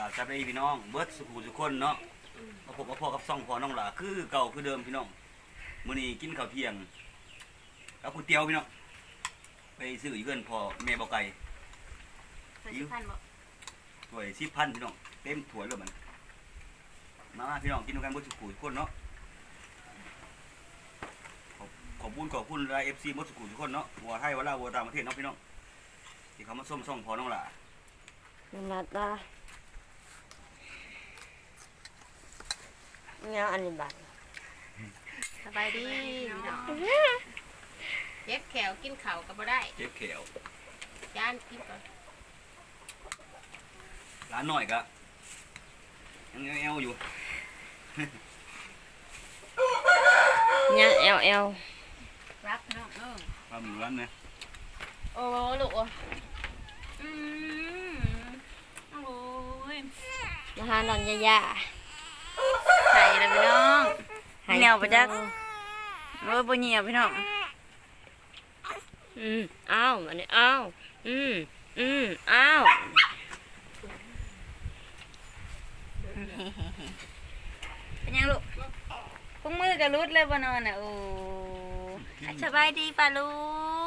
ก็จับได้พี่น้องเบิร์ดสุขุทุกคนเนาะมาพบกับพ่อกับซ่องพ่อน้องหล่าคือเก่าคือเดิมพี่น้องมื้อนี้กินข้าวเที่ยงกับก๋วยเตี๋ยวพี่น้องไปซื้ออยู่เพื่อนพ่อแม่บ่ไก่เคยสิพันบ่ถ้วยสิบพันพี่น้องเต็มถ้วยเลยมันมามาพี่น้องกินด้วยกันเบิร์ดสุขุทุกคนเนาะขอบขอบคุณขอบคุณรายเอฟซีเบิร์ดสุขุทุกคนเนาะวัวไทยวัวลาววัวต่างประเทศเนาะพี่น้องที่เขามาส้มซ่องพ่อน้องหล่านั่นละตา เนี่ยอันนี้บัตรสบายดีพี่น้องเจ็บแขวกินข้าวก็บ่ได้เจ็บแขวย่านกินก่อนร้านหน่อยก็ยังแอวๆอยู่เนี่ยเอลเอลรับพี่น้องเออความอยู่ร้านนะโอ้ลูกอืมโอ้ยมาหานอนยาใส่ แล้วพี่น้องๆเหนียวปะจ๊ะโอ้ยบ่เหนียวพี่น้องอืมอ้าวอันนี้อ้าวอืมอืมอ้าวเป็นยังลูกพุงมือกับรุดเลยบ่นอนอะโอ้สบายดีป่ะลุ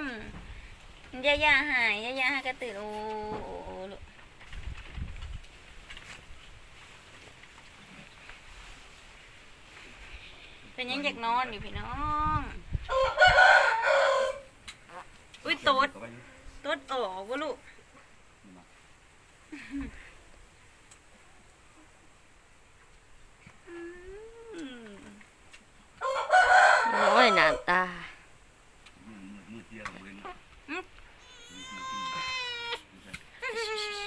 งย่าย่าหายย่าย่าหายกระตื่นโอ้ลูก เป็นยังอยากนอนอยู่พี่น้อง อุ้ยโตดเข้าไปอยู่โตดออกวะลูกอืมโอ้ยหน้าตามือมือมือเดียวมือเนาะ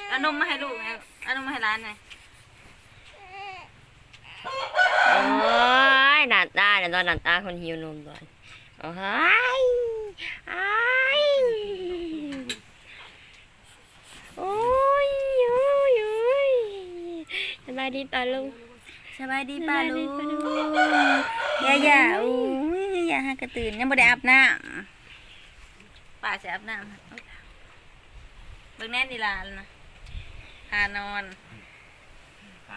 เอานมมาให้ลูกนะเอานมมาให้ร้านหน่อย โอ้ ยหน้าตาเดี๋ยวตอนหน้าตาคนหิวนมก่อนโอ้ยอ้ายโอ้ยโอ้ยโอ้ยสบายดีป่ะลุงสบายดีป้าลูกสบายดีป้าลูกย่าย่าอู้ยย่าย่าหากระตื่นยังไม่ได้อาบน้ำป้าจะอาบน้ำเอ้ยเบิ่งแน่นดีลาแล้วนะหานอน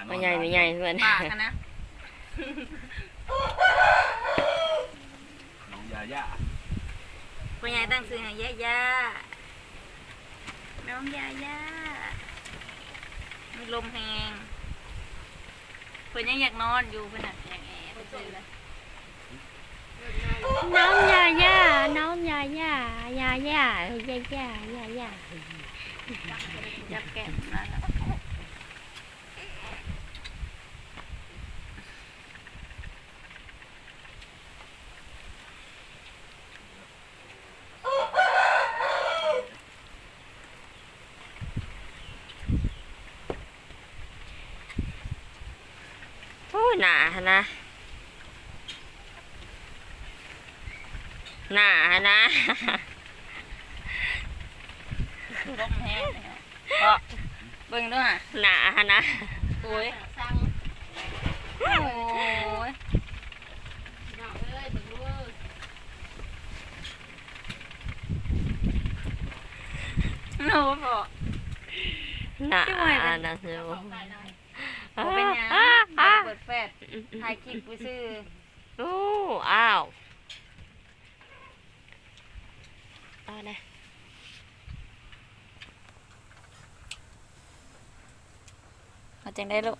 ไม่ใหญ่ไม่ใหญ่เพื่อนป้ากันนะ น้องยาย่าพ่อใหญ่ตั้งชื่อให้ย่าย่าน้องย่าย่ามีลมแหงเพิ่นยังอยากนอนอยู่เพิ่นน่ะแองแอไปซื้อเลยน้องยาย่าน้องยาย่ายาย่ายาย่ายาย่าจับแก้มมาแล้ว โอ้ย หนานะ หนานะลมแห้งเนี่ยก็เบิ่งด้วยอะหนานะโอ้ยโอ้ยโน้พอหนาช่วยเป็นนะเซล บ่เป็นหยังอ่าอ่าเปิดแฟดถ่ายคลิปไปซื้อโอ้อ้าวเอานะเอาจังได้ลูก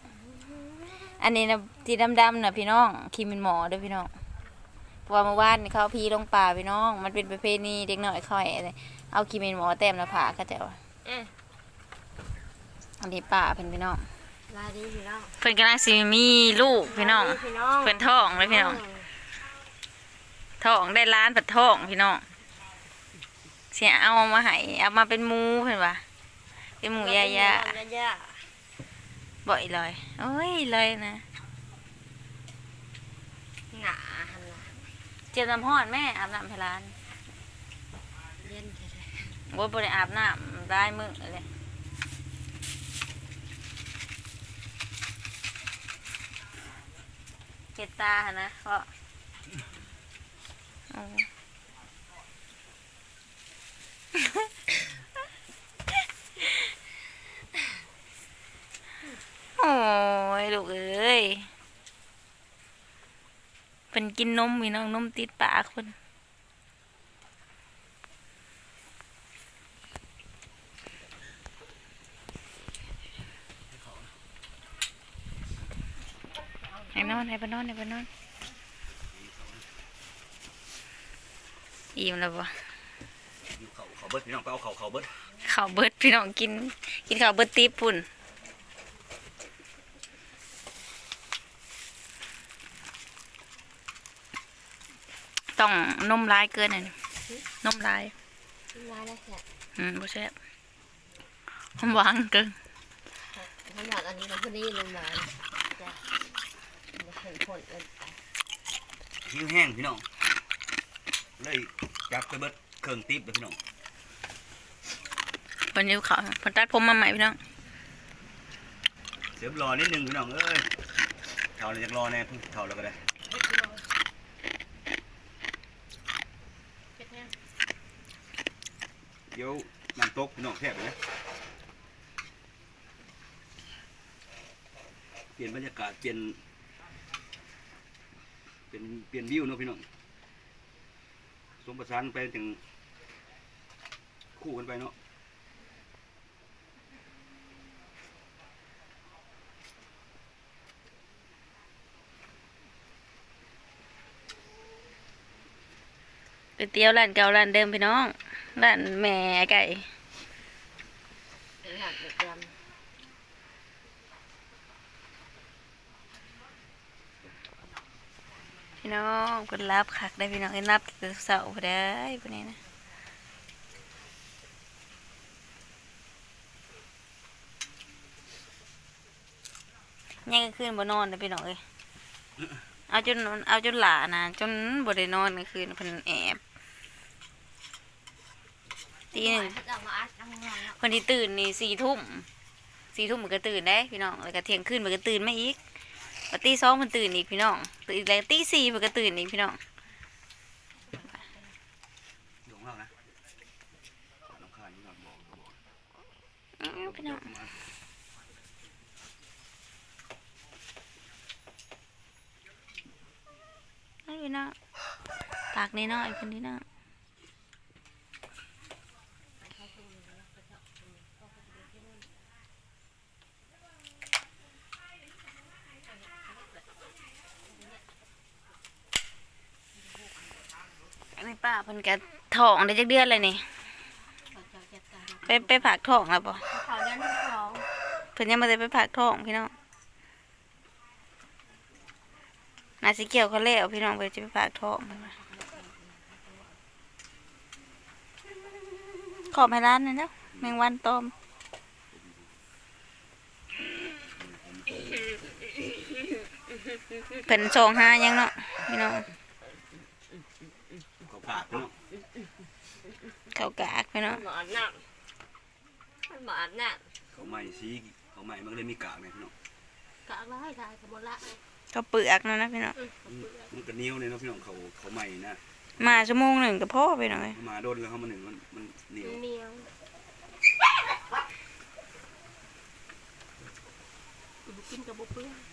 อันนี้นะที่ดำๆนะพี่น้องคีมินหมอเด้วยพี่น้องเพราะว่าเมื่อวานเขาพีลงป่าพี่น้อง มันเป็นประเพณีเด็กน้อยค่อยอะไรเอาคีมินหมอแต้มหน้าผากก็จะว่าเอ๊ะอันนี้ป่าเพิ่นพี่น้อง ลาดีพี่น้องเพิ่นกำลังสิมีลูกพี่น้องพี่น้องเพิ่นท้องเลยพี่น้อง ท้องได้ล้านปัดท้องพี่น้องเสียเอามาให้เอามาเป็นหมูเพิ่นว่าเป็นหมูยายาย่าบ่อยเลยโอ้ยเลยนะหนาหันละเจียวน้ำห้อนแม่อาบน้ำให้ร้านเย็นเถอะโอ้ยบ่ได้อาบน้ำได้มื้อเลย ตตาหะนะเพรโอ้ยลูกเอ้ยเป็นกินนมมีน้องนมติดปากคน ให้นอนให้ไปนอนให้ไปนอนอิ่มแล้วบ่อยู่เขาเขาเบิดพี่น้องไปเอาเขาเขาเบิดข้าวเบิดพี่น้องกิน กินข้าวเบิดตีปุ่นต้องนมลายเกินหน่อยนมลายนมาแล้วแค่อืมบ่แซ่บหอมหวานเกินขนาดอันนี้มันก็นี่ลงมาจะจะเห็นผลเอิ นไปหิวแห้งพี่น้อง เลยจับไปเบิดเครื่องติ๊บเลยพี่น้องวันนี้เขาเพนตัดผมมาใหม่พี่น้อง เสียบรอนิดนึงพี่น้องเอ้ยเท่าเลยอยากรอแน่เท่าแล้วก็ได้เดี๋ยวน้ำตกพี่น้องแทบเลยนะเปลี่ยนบรรยากาศเปลี่ยน เป็นเปลี่ยนวิวเนาะพี่น้องสมประสานไปถึงคู่กันไปเนาะก๋วยเตี๋ยวร้านเก่าร้านเดิมพี่น้องร้านแม่ไก่ น้องคนรับคักได้พี่น้องเอ็นรับแต่เสาร์พอได้พวกนี้นะยังกลางคืนบ่นอนเลยพี่น้องเอ้ยเอาจนเอาจนหลานะจนบ่ได้นอนกลางคืนเพิ่นแอบตีหนึ่งคนที่ตื่นนี่สี่ทุ่มสี่ทุ่มมันก็ตื่นได้พี่น้องแล้วก็เที่ยงคืนมันก็ตื่นไม่อีก ปตีสองมันตื่นอีกพี่น้องตื่นอีกแล้วตีสี่มันก็ตื่นอีกพี่น้องอยู่ของเรานะน้ำข้าวนี่ก่อนบอกบอกอ้าวพี่น้องนั่นพี่น้องปากนี่น้อยคนที่น้องอันนี้ป้า เพิ่นก็ท้องได้จักเดือนเลยนี่ไปไปผักท้องแล้วป่ะเขาเดินที่สองเพิ่นยังมาได้ไปผักท้องพี่น้องนาสิเกี่ยวเขาแล้วพี่น้องเพิ่นจะไปผักท้องเพิ่นว่าขอให้ร้านหนั่นเนาะแมงวันตอมเพิ่นสองห้ายังเนาะพี่น้องเขา ปากพี่น้องเขากากพี่น้องหมอนน่ะมันหมอนน่ะเขาใหม่สีเขาใหม่มันก็เลยมีกากเนี่ยพี่น้องกะไรได้ขบวนละเขาเปลือกนั่นนะพี่น้องมันก็เหนียวเลยเนาะพี่น้องเขาเขาใหม่นะมาชั่วโมงหนึ่งก็พอไปหน่อยเขามาโดนแล้วเขามาหนึ่งมันมันเหนียวเนียวกินกับบุเพื่อน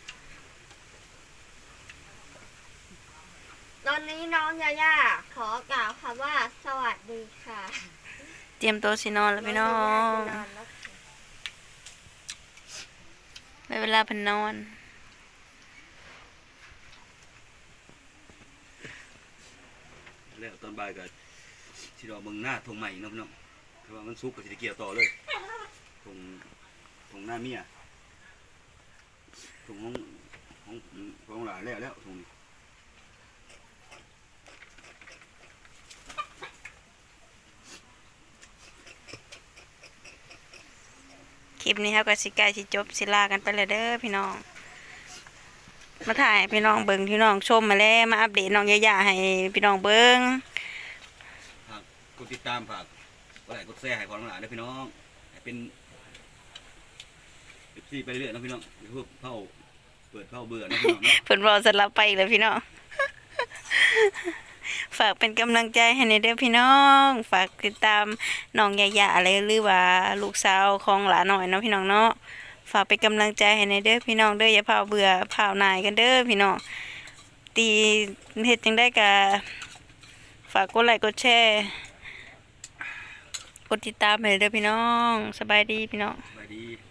ตอนนี้น้องยาย่าขอกล่าวคำว่าสวัสดีค่ะเตรียมตัวสินอนแล้วพี่น้องนอนแล้วได้เวลาเพันนอน แล้วตอนบ่ายก็ที่เราเบิ่งหน้าทงใหม่เนาะพี่น้องคือว่ามันสุกก็จะเกี่ยวต่อเลยทงทงหน้าเมียทงของของของหลานแล้วแล้วทงนี้ คลิป นี้ครับก็สิใกล้สิจบสิลากันไปเลยเด้อพี่น้อง มาถ่ายให้พี่น้องเบิ่งพี่น้องชมมาแล้วมาอัปเดตน้องยายาให้พี่น้องเบิ่งฝากกดติดตามฝากกดไลค์กดแชร์ให้พอน้องหลานด้วยพี่น้องให้เป็นเอฟซีไปเรื่อยๆเนาะพี่น้องเดี๋ยวพวกเผาเปิดเผาเบื่อเนาะพี่น้องเนาะ เพิ่นรอสลับไปอีกแล้วพี่น้อง ฝากเป็นกำลังใจให้ในเด้อพี่น้อง ฝากติดตามน้องยายาอะไรหรือว่าลูกสาวของหลานหน่อยเนาะพี่น้องเนาะฝากเป็นกำลังใจให้ในเด้อพี่น้องเด้ออย่าเผาเบื่อเผาหนายกันเด้อพี่น้องตีเฮ็ดจังได้กะฝากกดไลค์กดแชร์กดติดตามให้เด้อพี่น้อง สบายดีพี่น้องสวัสดี